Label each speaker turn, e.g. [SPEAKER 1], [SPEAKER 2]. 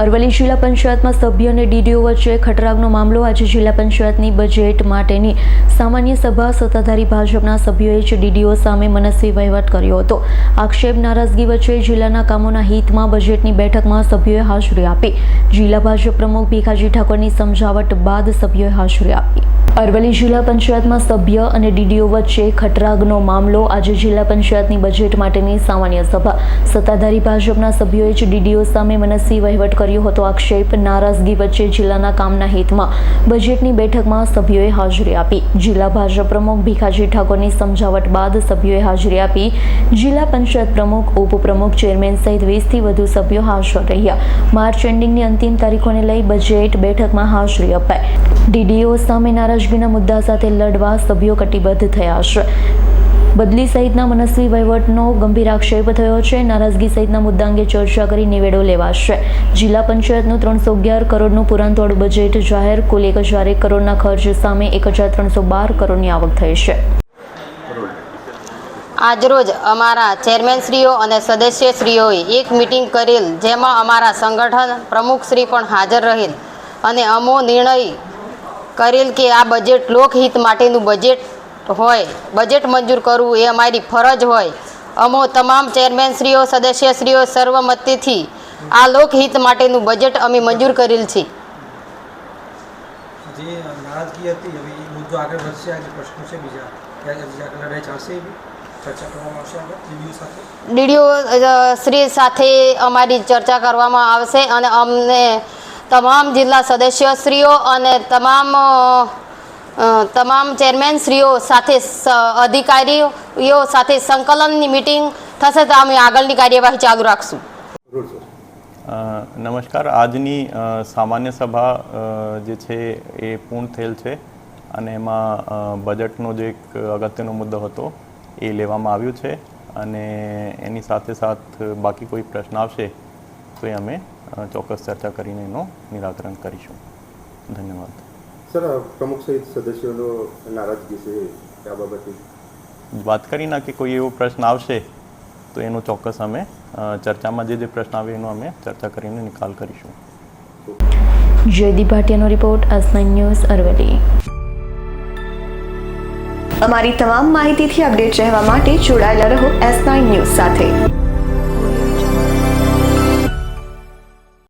[SPEAKER 1] અરવલ્લી જિલ્લા પંચાયતમાં સભ્ય અને ડીડીઓ વચ્ચે ખટરાગનો મામલો. આજે જિલ્લા પંચાયતની બજેટ માટેની સામાન્ય સભા સત્તાધારી ભાજપના સભ્યોએ જ ડીડીઓ સામે મનસ્વી વહીવટ કર્યો હતો. આક્ષેપ નારાજગી વચ્ચે જિલ્લાના કામોના હિતમાં બજેટની બેઠકમાં સભ્યોએ હાજરી આપી. જિલ્લા ભાજપ પ્રમુખ ભીખાજી ઠાકોરની સમજાવટ બાદ સભ્યોએ હાજરી આપી. અરવલ્લી જિલ્લા પંચાયતમાં સભ્ય અને ડીડીઓ વચ્ચે ખટરાગનો મામલો. આજે જિલ્લા પંચાયતની બજેટ માટેની સામાન્ય સભા. સત્તાધારી ભાજપના સભ્યોએ જ ડીડીઓ સામે મનસ્વી વહીવટ કર્યો હતો. આક્ષેપ નારાજગી વચ્ચે જિલ્લાના કામના હિતમાં બજેટની બેઠકમાં સભ્યોએ હાજરી આપી. જિલ્લા ભાજપ પ્રમુખ ભીખાજી ઠાકોરની સમજાવટ બાદ સભ્યોએ હાજરી આપી. જિલ્લા પંચાયત પ્રમુખ, ઉપપ્રમુખ, ચેરમેન સહિત વીસથી વધુ સભ્યો હાજર રહ્યા. માર્ચ એન્ડિંગની અંતિમ તારીખોને લઈ બજેટ બેઠકમાં હાજરી અપાઈ. ડીડીઓ સામે નારાજગીના મુદ્દા સાથે લડવા સભ્યો કટિબદ્ધ થયા છે. બદલી સહિતના મનસ્વી વહીવટનો ગંભીર આક્ષેપ થયો છે. નારાજગી સહિતના મુદ્દા અંગે ચર્ચા કરી નિવેડો લેવાશે. જિલ્લા પંચાયતનું ત્રણસો અગિયાર કરોડનું પુરાંતોડ બજેટ જાહેર, કુલ એક હજાર એક કરોડના ખર્ચ સામે એક હજાર ત્રણસો બાર કરોડની આવક થઈ છે.
[SPEAKER 2] આજરોજ અમારા ચેરમેનશ્રીઓ અને સદસ્યશ્રીઓએ એક મિટિંગ કરેલ, જેમાં અમારા સંગઠન પ્રમુખશ્રી પણ હાજર રહેલ અને અમો નિર્ણય કરેલ કે આ બજેટ લોકહિત માટેનું બજેટ હોય બજેટ મંજૂર કરવું એ અમારી ફરજ હોય. અમો તમામ ચેરમેનશ્રીઓ સદસ્યશ્રીઓ સર્વમતીથી આ લોકહિત માટેનું બજેટ અમે મંજૂર કરેલ છે.
[SPEAKER 3] ડીડીઓ
[SPEAKER 2] શ્રી સાથે અમારી ચર્ચા કરવામાં આવશે અને અમને તમામ જિલ્લા સદસ્યશ્રીઓ અને તમામ તમામ ચેરમેનશ્રીઓ સાથે અધિકારીઓ સાથે સંકલનની મિટિંગ થશે તો અમે આગળની કાર્યવાહી ચાલુ રાખશું.
[SPEAKER 4] નમસ્કાર. આજની સામાન્ય સભા જે છે એ પૂર્ણ થયેલ છે અને એમાં બજેટનો જે એક અગત્યનો મુદ્દો હતો એ લેવામાં આવ્યું છે અને એની સાથે સાથ બાકી કોઈ પ્રશ્ન આવશે તો એ અમે ચોક્કસ ચર્ચા કરીને એનું નિરાકરણ કરીશું. ધન્યવાદ.
[SPEAKER 5] સર પ્રમુખ સહિત સદસ્યોનો નારાજગી છે આ બાબતે?
[SPEAKER 4] વાત કરી ના કે કોઈ એવો પ્રશ્ન આવશે તો એનો ચોક્કસ અમે ચર્ચામાં જે જે પ્રશ્ન આવે એનો અમે ચર્ચા કરીને નિકાલ કરીશું.
[SPEAKER 1] Jaydeep ભાટિયાનો report S nine news Aravalli. અમારી તમામ માહિતીથી અપડેટ રહેવા માટે જોડાયેલા રહો એસ નાઇન ન્યૂઝ સાથે.